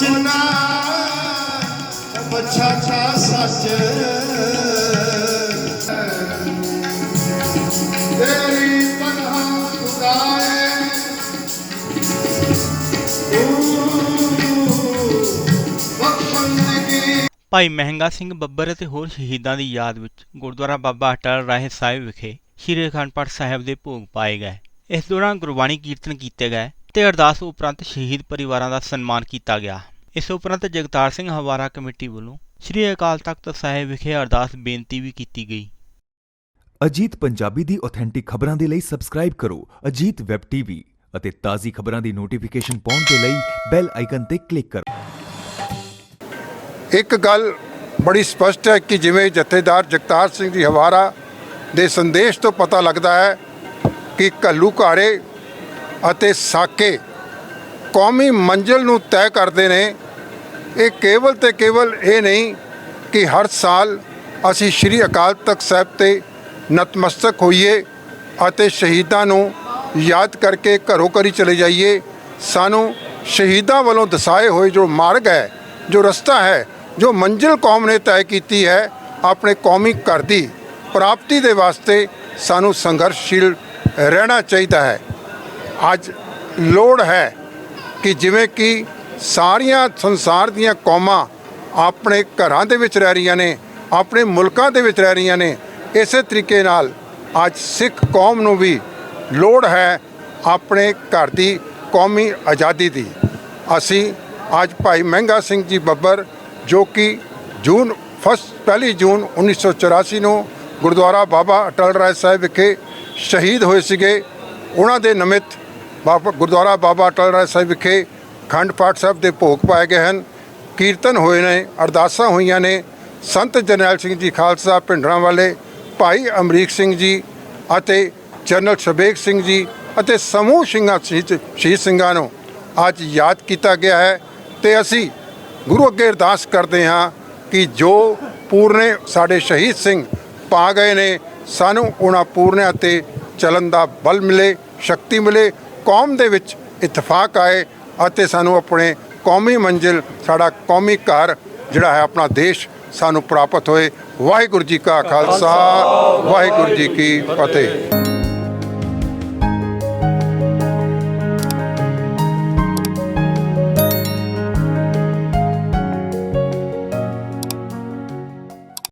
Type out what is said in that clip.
ਜਿੰਨਾ ਬੱਚਾ ਛਾ ਸੱਚ। ਤੇਰੀ ਤਨਹਾ ਖੁਦਾਏ। ਭਾਈ ਮਹਿੰਗਾ ਸਿੰਘ ਬੱਬਰ ਅਤੇ ਹੋਰ ਸ਼ਹੀਦਾਂ ਦੀ ਯਾਦ ਵਿੱਚ ਗੁਰਦੁਆਰਾ ਬਾਬਾ ਅਟਲ ਰਾਏ ਸਾਹਿਬ ਵਿਖੇ ਸ਼੍ਰੀ ਅਖੰਡ ਪਾਠ ਸਾਹਿਬ ਦੇ ਭੋਗ ਪਾਏ ਗਏ। ਇਸ ਦੌਰਾਨ ਗੁਰਬਾਣੀ ਕੀਰਤਨ ਕੀਤੇ ਗਏ। ਤੇ ਅਰਦਾਸ ਉਪਰੰਤ ਸ਼ਹੀਦ ਪਰਿਵਾਰਾਂ ਦਾ ਸਨਮਾਨ ਕੀਤਾ ਗਿਆ। ਇਸ ਉਪਰੰਤ ਜਗਤਾਰ ਸਿੰਘ ਹਵਾਰਾ ਕਮੇਟੀ ਵੱਲੋਂ ਸ਼੍ਰੀ ਅਕਾਲ ਤਖਤ ਸਾਹਿਬ ਵਿਖੇ ਅਰਦਾਸ ਬੇਨਤੀ ਵੀ ਕੀਤੀ ਗਈ। ਅਜੀਤ ਪੰਜਾਬੀ ਦੀ ਆਥੈਂਟਿਕ ਖਬਰਾਂ ਦੇ ਲਈ ਸਬਸਕ੍ਰਾਈਬ ਕਰੋ ਅਜੀਤ ਵੈਬ ਟੀਵੀ ਅਤੇ ਤਾਜ਼ੀ ਖਬਰਾਂ ਦੀ ਨੋਟੀਫਿਕੇਸ਼ਨ ਪਾਉਣ ਦੇ ਲਈ ਬੈਲ ਆਈਕਨ ਤੇ ਕਲਿੱਕ ਕਰੋ। ਇੱਕ ਗੱਲ ਬੜੀ ਸਪਸ਼ਟ ਹੈ ਕਿ ਜਿਵੇਂ ਜਥੇਦਾਰ ਜਗਤਾਰ ਸਿੰਘ ਜੀ ਹਵਾਰਾ ਦੇ ਸੰਦੇਸ਼ ਤੋਂ ਪਤਾ ਲੱਗਦਾ ਹੈ ਕਿ ਕੱਲੂ ਘਾੜੇ ਅਤੇ ਸਾਕੇ ਕੌਮੀ ਮੰਜ਼ਿਲ ਨੂੰ ਤੈਅ ਕਰਦੇ ਨੇ। ਇਹ ਕੇਵਲ ਤੇ ਕੇਵਲ ਇਹ ਨਹੀਂ ਕਿ ਹਰ ਸਾਲ ਅਸੀਂ ਸ੍ਰੀ ਅਕਾਲ ਤਖਤ ਸਾਹਿਬ ਤੇ ਨਤਮਸਤਕ ਹੋਈਏ ਅਤੇ ਸ਼ਹੀਦਾਂ ਨੂੰ ਯਾਦ ਕਰਕੇ ਘਰੋਂ ਘਰੀ ਚਲੇ ਜਾਈਏ। ਸਾਨੂੰ ਸ਼ਹੀਦਾਂ ਵੱਲੋਂ ਦਸਾਏ ਹੋਏ ਜੋ ਮਾਰਗ ਹੈ, ਜੋ ਰਸਤਾ ਹੈ, ਜੋ ਮੰਜ਼ਿਲ ਕੌਮ ਨੇ ਤੈਅ ਕੀਤੀ ਹੈ, ਆਪਣੇ ਕੌਮੀ ਘਰ ਦੀ ਪ੍ਰਾਪਤੀ ਦੇ ਵਾਸਤੇ ਸਾਨੂੰ ਸੰਘਰਸ਼ਸ਼ੀਲ ਰਹਿਣਾ ਚਾਹੀਦਾ ਹੈ। ਅੱਜ ਲੋੜ ਹੈ ਕਿ ਜਿਵੇਂ ਕਿ ਸਾਰੀਆਂ ਸੰਸਾਰ ਦੀਆਂ ਕੌਮਾਂ ਆਪਣੇ ਘਰਾਂ ਦੇ ਵਿੱਚ ਰਹਿ ਰਹੀਆਂ ਨੇ, ਆਪਣੇ ਮੁਲਕਾਂ ਦੇ ਵਿੱਚ ਰਹਿ ਰਹੀਆਂ ਨੇ, ਇਸੇ ਤਰੀਕੇ ਨਾਲ ਅੱਜ ਸਿੱਖ ਕੌਮ ਨੂੰ ਵੀ ਲੋੜ ਹੈ ਆਪਣੇ ਘਰ ਦੀ ਕੌਮੀ ਆਜ਼ਾਦੀ ਦੀ। ਅਸੀਂ ਅੱਜ ਭਾਈ ਮਹਿੰਗਾ ਸਿੰਘ ਜੀ ਬੱਬਰ, ਜੋ ਕਿ ਜੂਨ ਫਸਟ ਪਹਿਲੀ ਜੂਨ 1984 ਨੂੰ ਗੁਰਦੁਆਰਾ ਬਾਬਾ ਅਟਲ ਰਾਏ ਸਾਹਿਬ ਵਿਖੇ ਸ਼ਹੀਦ ਹੋਏ ਸੀਗੇ, ਉਹਨਾਂ ਦੇ ਨਮਿਤ ਬਾਬਾ ਗੁਰਦੁਆਰਾ ਬਾਬਾ ਅਟਲ ਰਾਏ ਸਾਹਿਬ ਵਿਖੇ ਖੰਡ ਪਾਠ ਸਾਹਿਬ ਦੇ ਭੋਗ ਪਾਏ ਗਏ ਹਨ। ਕੀਰਤਨ ਹੋਏ ਨੇ, ਅਰਦਾਸਾਂ ਹੋਈਆਂ ਨੇ। ਸੰਤ ਜਰਨੈਲ ਸਿੰਘ ਜੀ ਖਾਲਸਾ, ਭਿੰਡਰਾਂ ਵਾਲੇ ਭਾਈ ਅਮਰੀਕ ਸਿੰਘ ਜੀ ਅਤੇ ਜਨਰਲ ਸ਼ਬੇਗ ਸਿੰਘ ਜੀ ਅਤੇ ਸਮੂਹ ਸਿੰਘਾਂ ਸ਼ਹੀਦ ਸ਼ਹੀਦ ਸਿੰਘਾਂ ਨੂੰ ਅੱਜ ਯਾਦ ਕੀਤਾ ਗਿਆ ਹੈ ਤੇ ਅਸੀਂ ਗੁਰੂ ਅੱਗੇ ਅਰਦਾਸ ਕਰਦੇ ਹਾਂ ਕਿ ਜੋ ਪੂਰਨੇ ਸਾਡੇ ਸ਼ਹੀਦ ਸਿੰਘ ਪਾ ਗਏ ਨੇ, ਸਾਨੂੰ ਉਹਨਾਂ ਪੂਰਨਿਆਂ ਤੇ ਚੱਲਣ ਦਾ ਬਲ ਮਿਲੇ, ਸ਼ਕਤੀ ਮਿਲੇ ਕੌਮ ਦੇ ਵਿੱਚ ਇਤਫਾਕ ਆਏ ਅਤੇ ਸਾਨੂੰ ਆਪਣੇ ਕੌਮੀ ਮੰਜ਼ਿਲ, ਸਾਡਾ ਕੌਮੀ ਘਰ ਜਿਹੜਾ ਹੈ, ਆਪਣਾ ਦੇਸ਼ ਸਾਨੂੰ ਪ੍ਰਾਪਤ ਹੋਏ। ਵਾਹਿਗੁਰੂ ਜੀ ਕਾ ਖਾਲਸਾ, ਵਾਹਿਗੁਰੂ ਜੀ ਕੀ ਫਤਿਹ।